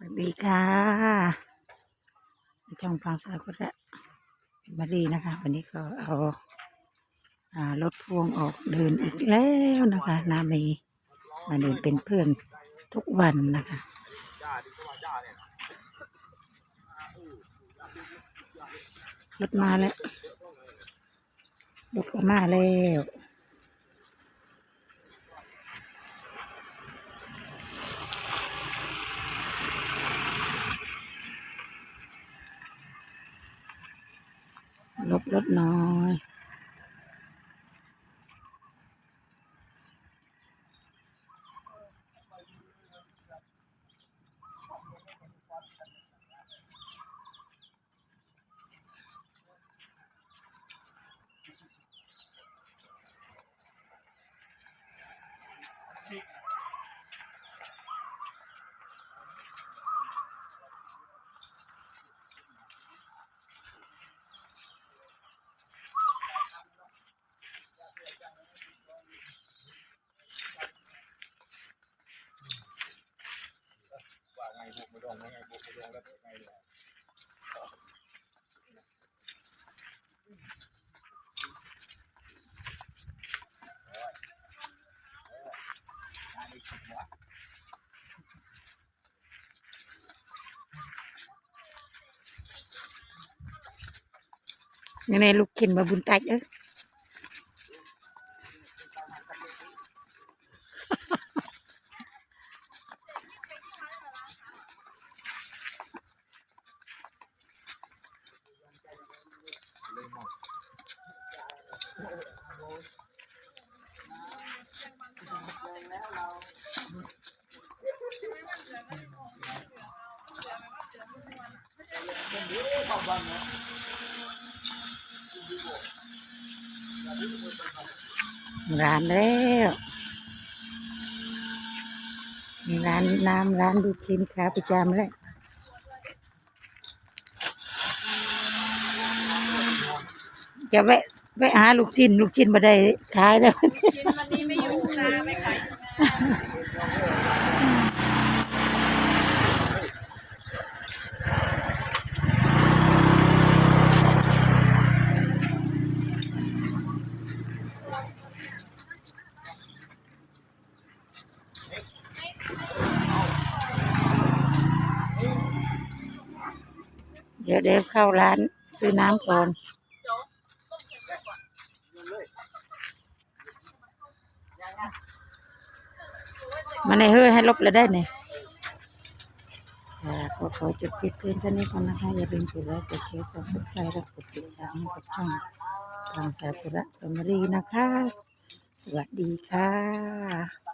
สวัสดีค่ะ ช่องพังสากุระมารีนะคะ วันนี้ก็เอาอรถพ่วงออกเดินอีกแล้วนะคะ นาเมมาเดินเป็นเพื่อนทุกวันนะคะรถมาแล้วรถก็มาแล้ว ลบรถน้อย นี่ในลูกขินมาบุญตักเอ้ย ร้านแล้วร้านน้ำร้านลูกชิ้นค้าประจำแล้วจะแวะแวะหาลูกชิ้นลูกชิ้นมาได้ขายแล้ว ชิ้นวันนี้ไม่อยู่นะไม่ขาย เดี๋ยวเดี๋ยวเข้าร้านซื้อน้ำก่อนมาในเฮ้ยให้ลบเลยได้เนี่ยก็ขอจบคลิปเพื่อนท่านี้ก่อนนะคะ อย่าลืมกดไลค์กดแชร์สับสไครต์และกดติดตามกับช่องทางสาธุระธรรมรีนะคะ สวัสดีค่ะ